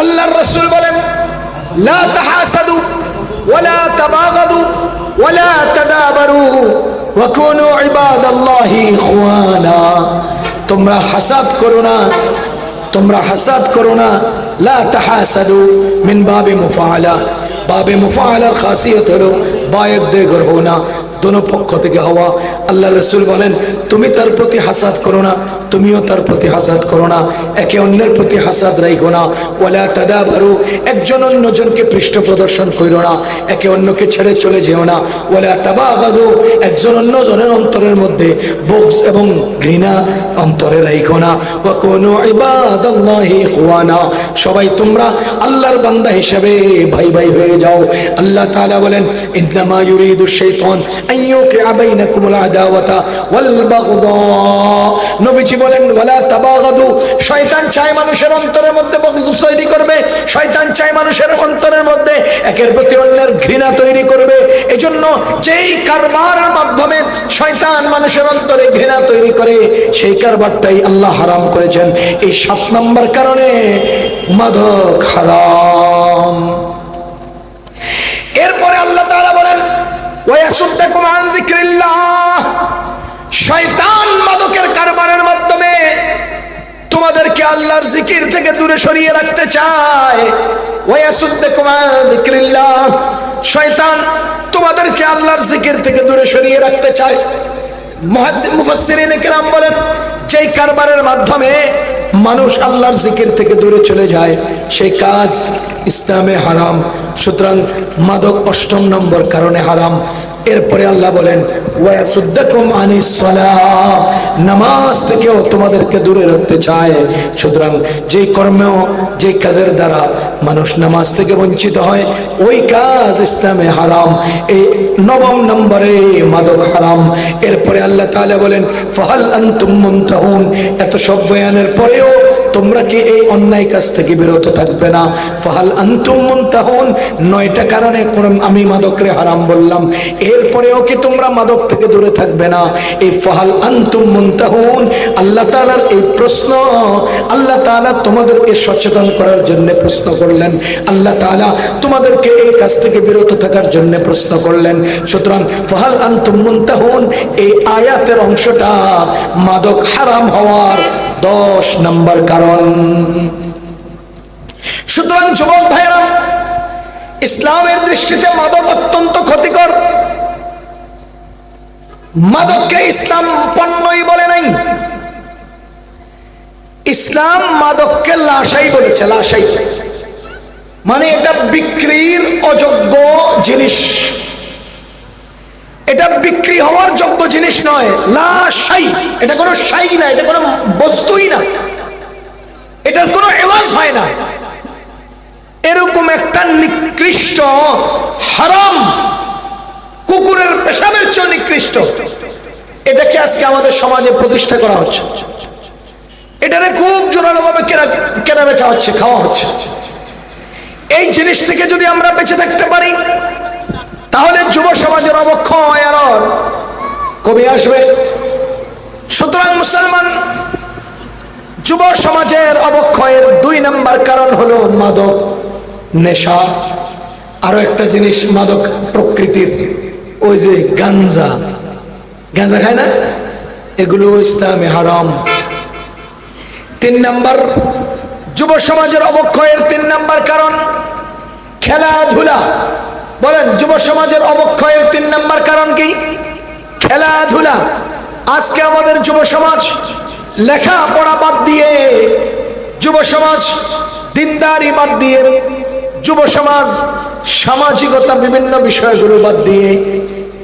আল্লাহর রসুল বলেন, লা তাহাসাদু ওয়ালা তাবাগাদু ওয়ালা তাদাবারু ওয়াকুনু ইবাদাল্লাহি ইখওয়ানা। তোমরা হাসাদ করো না, তোমরা হাসাদ করো না। লা তাহাসাদু মিন বাবে মুফাআলা। বাবে মুফাআলার খাসিয়ত হলো বায়ক দে গ্রহ না। দোনো পক্ষ থেকে হওয়া। আল্লাহ রসুল বলেন, তুমি তার প্রতি হাসাদ করো না, তুমিও তার প্রতি হাসাদ করো না। একে অন্যের প্রতি হাসাদ রাইখো না। ওলা তাদা বারু একজন অন্যজনকে পৃষ্ঠ প্রদর্শন করো না। একে অন্যকে ছেড়ে চলে যেও না। ওলা তাবা আগাদু একজন অন্যজনের অন্তরের মধ্যে বক্স এবং ঘৃণা অন্তরে রাইখো না। ও কোনো ইবাদাল্লাহি ইখওয়ানা, সবাই তোমরা আল্লাহর বান্দা হিসেবে ভাই ভাই হয়ে যাও। আল্লাহ তাআলা বলেন, ইন্নামা ইউরিদু শাইতান আন ইউকিআ বাইনাকুমুল আদাওয়াতা ওয়াল বাগদা। নবীজি বলেন, ওয়ালা তাবাগাদু, শয়তান মানুষের অন্তরের মধ্যে বগজ তৈরি করবে, শয়তান চায় মানুষের অন্তরের মধ্যে একের প্রতি অন্যের ঘৃণা তৈরি করবে। এজন্য যেই কারবারের মাধ্যমে শয়তান মানুষের অন্তরে ঘৃণা তৈরি করে, সেই কারবারটাই আল্লাহ হারাম করেছেন। এই সাত নম্বর কারণে মাদক হারাম। ওয়াসুদ্দাকুম আন যিকরিল্লাহ। শয়তান মাদকের কারবারের মাধ্যমে তোমাদেরকে আল্লাহর জিকির থেকে দূরে সরিয়ে রাখতে চায়। ওয়াসুদ্দাকুম আন যিকরিল্লাহ। শয়তান তোমাদেরকে আল্লাহর জিকির থেকে দূরে সরিয়ে রাখতে চায়। মুফাসসিরিন কেরাম বলেন, যেই কারবারের মাধ্যমে মানুষ আল্লাহর জিকির থেকে দূরে চলে যায়। সেই কাজ ইসলামে হারাম। সুতরাং মাদক অষ্টম নম্বর কারণে হারাম। এরপরে আল্লাহ বলেন নামাজ থেকেও তোমাদেরকে দূরে রাখতে চায়। সুতরাং যেই কর্মেও, যেই কাজের দ্বারা মানুষ নামাজ থেকে বঞ্চিত হয়, ওই কাজ ইসলামে হারাম, এই নবম নম্বরে মাদক হারাম। এরপরে আল্লাহ তাআলা বলেন, ফাহাল আনতুম মুনতাহুন। এত সব বয়ানের পরেও তোমরা কি এই অন্যায় কাজ থেকে বিরত থাকবে না? ফাহাল আনতুম মুনতাহুন। নয়টা কারণে আমি মাদকরে হারাম বললাম। এরপরেও কি তোমরা মাদক থেকে দূরে থাকবে না? এই ফাহাল আনতুম মুনতাহুন, আল্লাহ তাআলার এই প্রশ্ন, আল্লাহ তাআলা তোমাদেরকে সচেতন করার জন্য প্রশ্ন করলেন। আল্লাহ তাআলা তোমাদেরকে এই কাজ থেকে বিরত থাকার জন্য প্রশ্ন করলেন। সুতরাং ফাহাল আনতুম মুনতাহুন, এই আয়াতের অংশটা মাদক হারাম হওয়ার দশ নম্বর কারণ। সুতরাং যুবক ভাইরা ইসলামের দৃষ্টিতে মাদক অত্যন্ত ক্ষতিকর। মাদককে ইসলাম পণ্যই বলে নাই। ইসলাম মাদককে লাশাই বলেছে, লাশাই। মানে এটা বিক্রির অযোগ্য জিনিস। এটা বিক্রি হওয়ার যোগ্য জিনিস নয়। লাশাই এটা কোনো সাই না, এটা কোনো বস্তুই না। এটার কোনো এওয়াজ হয় না। এরকম একটা নিকৃষ্ট, হারাম, কুকুরের পেশাবের চেয়ে নিকৃষ্ট। এটাকে আজকে আমাদের সমাজে প্রতিষ্ঠা করা হচ্ছে। এটারে খুব জোরালো ভাবে কেনা কেনা বেচা হচ্ছে, খাওয়া হচ্ছে। এই জিনিস থেকে যদি আমরা বেঁচে থাকতে পারি যুব অবক্ষয় আর কমে আসবে। সুতরাং মুসলমান, যুব সমাজের অবক্ষয়ের দুই নাম্বার কারণ হলো মাদক নেশা। আরও একটা জিনিস, মাদক প্রকৃতির। ওই যে গাঞ্জা। গাঞ্জা খায় না? এগুলো ইসলামে হারাম। তিন নাম্বার, যুব সমাজের অবক্ষয়ের তিন নাম্বার কারণ, খেলাধুলা। বলেন, যুব সমাজের অবক্ষয়ের তিন নাম্বার কারণ কি? খেলাধুলা। আজকে আমাদের যুব সমাজ লেখাপড়া বাদ দিয়ে, যুব সমাজ দিনদারি বাদ দিয়ে, যুব সমাজ সামাজিকতা বিভিন্ন বিষয়গুলো বাদ দিয়ে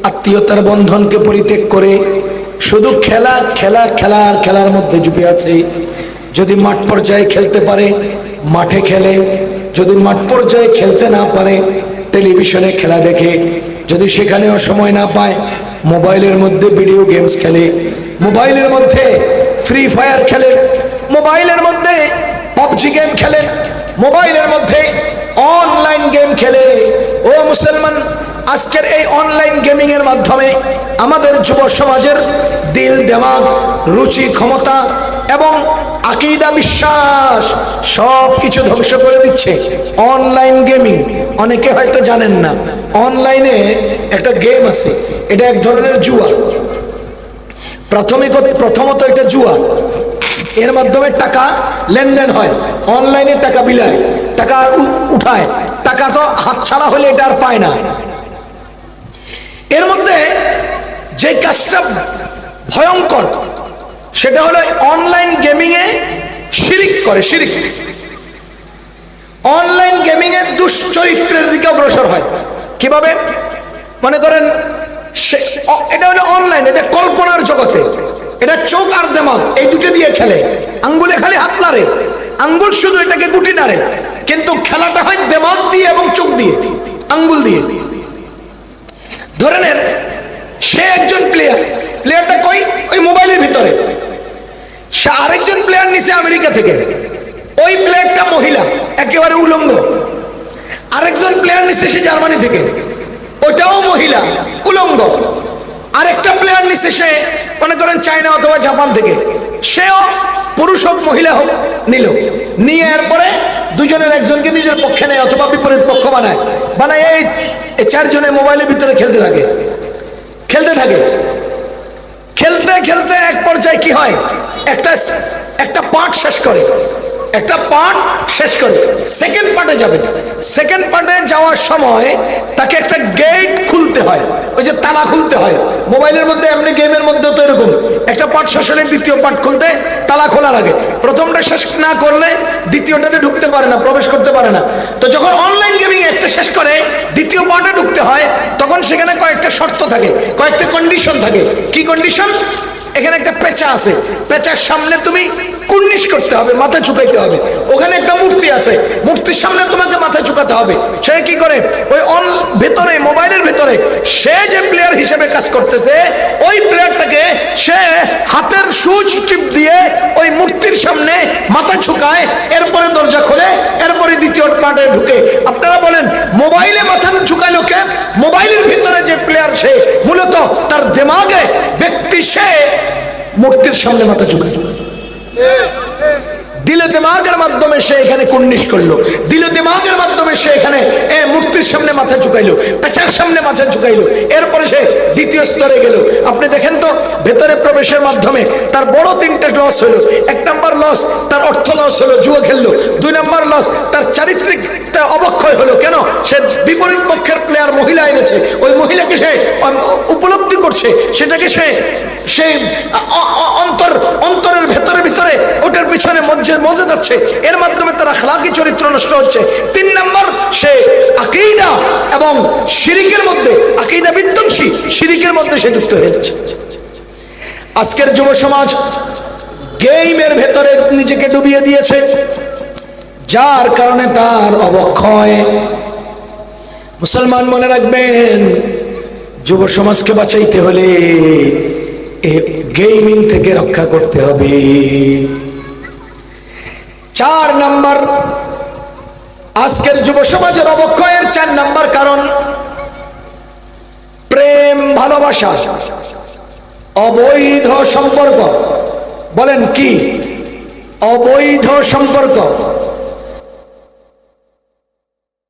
আত্মীয়তার বন্ধনকে পরিত্যাগ করে শুধু খেলা খেলা খেলা আর খেলার মধ্যে ডুবে আছে। যদি মাঠ পর্যায়ে খেলতে পারে, মাঠে খেলে। যদি মাঠ পর্যায়ে খেলতে না পারে টেলিভিশনে খেলা দেখে। যদি সেখানেও সময় না পায়, মোবাইলের মধ্যে ভিডিও গেমস খেলে। মোবাইলের মধ্যে ফ্রি ফায়ার খেলে। মোবাইলের মধ্যে পাবজি গেম খেলে। মোবাইলের মধ্যে অনলাইন গেম খেলে। ও মুসলমান, আজকের এই অনলাইন গেমিং এর মাধ্যমে আমাদের যুব সমাজের দিল, দেমাগ, রুচি, ক্ষমতা এবং আকিদা বিশ্বাস সব কিছু ধ্বংস করে দিচ্ছে। অনলাইন গেমিং অনেকে হয়তো জানেন না। অনলাইনে একটা গেম আছে, এটা এক ধরনের জুয়া। প্রাথমিক প্রথমত এটা জুয়া। এর মাধ্যমে টাকা লেনদেন হয়। অনলাইনে টাকা বিলায়, টাকা উঠায়। টাকা তো হাত ছাড়া হলে এটা আর পায় না। এর মধ্যে যে কাজটা ভয়ঙ্কর সেটা হলো অনলাইন গেমিং এ শিরিক করে, শিরিক। অনলাইন গেমিং এর দুশ্চরিত্রের দিকে অগ্রসর হয়। কীভাবে? মনে করেন এটা হলো অনলাইন এটা কল্পনার জগতে। এটা চোখ আর দেমাগ, এই দুটো দিয়ে খেলে। আঙ্গুলে খালি হাত নাড়ে। আঙ্গুল শুধু এটাকে গুটি নাড়ে। কিন্তু খেলাটা হয় দেমাগ দিয়ে এবং চোখ দিয়ে, আঙ্গুল দিয়ে। ধরে নেন, সে একজন প্লেয়ার প্লেয়ারটা কই? ওই মোবাইলের ভিতরে। আরেকজন প্লেয়ার নিছে আমেরিকা থেকে। ওই প্লেয়ারটা মহিলা, একেবারে উলঙ্গ। আরেকজন প্লেয়ার নিচ্ছে সে জার্মানি থেকে। ওটাও মহিলা, উলঙ্গ। আরেকটা প্লেয়ার নিচ্ছে সে, মনে করেন চায়না অথবা জাপান থেকে। সেও পুরুষ হোক, মহিলা হোক, নিল। নিয়ে এরপরে দুজনের একজনকে নিজের পক্ষে নেয় অথবা বিপরীত পক্ষ বানায়। বানায় এই এই চারজনে মোবাইলের ভিতরে খেলতে থাকে। খেলতে থাকে। খেলতে খেলতে এক পর্যায়ে কি হয়? একটা একটা পার্ট শেষ করে। একটা পার্ট শেষ করে। সেকেন্ড পার্টে যাবে। সেকেন্ড পার্টে যাওয়ার সময় তাকে একটা গেট খুলতে হয়। ওই যে তালা খুলতে হয়। মোবাইলের মধ্যে এমনি গেমের মধ্যে তো এরকম। একটা শেষ হলে দ্বিতীয় পার্ট খুলতে তালা খোলা লাগে। প্রথমটা শেষ না করলে দ্বিতীয়টাতে ঢুকতে পারে না, প্রবেশ করতে পারে না। তো যখন অনলাইন গেমিং একটা শেষ করে, দ্বিতীয় পার্টে ঢুকতে হয়, তখন সেখানে কয়েকটা শর্ত থাকে, কয়েকটা কন্ডিশন থাকে। কি কন্ডিশন এখানে একটা পেঁচা আছে। পেঁচার সামনে তুমি কুর্নিশ করতে হবে, মাথা ঝুঁকাইতে হবে। ওখানে একটা মূর্তি আছে। মূর্তির সামনে তোমাকে মাথা ঝুঁকাতে হবে। সে কি করে? ওই অন ভেতরে, মোবাইলের ভেতরে, সে যে প্লেয়ার হিসেবে কাজ করতেছে ওই প্লেয়ারটাকে সে হাতের সুচ টিপ দিয়ে ওই মূর্তির সামনে মাথা ঝুঁকায়, এরপরে দরজা খোলে, এরপরে দ্বিতীয় পার্টে ঢুকে। আপনারা বলেন, মোবাইলে মাথা ঝুঁকাইলো কে? মোবাইলের ভিতরে যে প্লেয়ার সে, মূলত তার দেমাগে ব্যক্তি সে, মূর্তির সামনে মাথা ঝুঁকায় দিলে দিমাগের মাধ্যমে সে এখানে কুর্নিশ করল। দিলে দিমাগের মাধ্যমে সে এখানে, এ মূর্তির সামনে মাথা ঝুঁকাইলো, পেঁচার সামনে মাথা ঝুঁকাইলো। এরপরে সে দ্বিতীয় স্তরে গেল। আপনি দেখেন তো, ভেতরে প্রবেশের মাধ্যমে তার বড় তিনটে লস হলো। এক নাম্বার লস, তার অর্থ লস হলো জুয়া খেললো। দুই নাম্বার লস, তার চারিত্রিক অবক্ষয় হলো। কেন? সে বিপরীত পক্ষের প্লেয়ার মহিলা এনেছে। ওই মহিলাকে সে উপলব্ধি করছে। সেটাকে সে সে, অ- অ- অন্তর, অন্তরের ভেতরে, ভিতরে, ওটার পিছনে মজ্জে মজে যাচ্ছে এর মাধ্যমে তার আখলাকি চরিত্র নষ্ট হচ্ছে। তিন নম্বর, সে আকিদা এবং শিরিকের মধ্যে, আকিদা বিধ্বংসী, শিরিকের মধ্যে সে যুক্ত হয়ে যাচ্ছে। আজকের যুব সমাজ গেইমের ভেতরে নিজেকে ডুবিয়ে দিয়েছে, যার কারণে তার অবক্ষয়। মুসলমান মনে রাখবেন, যুব সমাজকে বাঁচাইতে হলে গেমিং থেকে রক্ষা করতে হবে। চার নাম্বার। আজকের যুব সমাজের অবক্ষয়ের চার নাম্বার কারণ, প্রেম, ভালোবাসা, অবৈধ সম্পর্ক। বলেন কি? অবৈধ সম্পর্ক।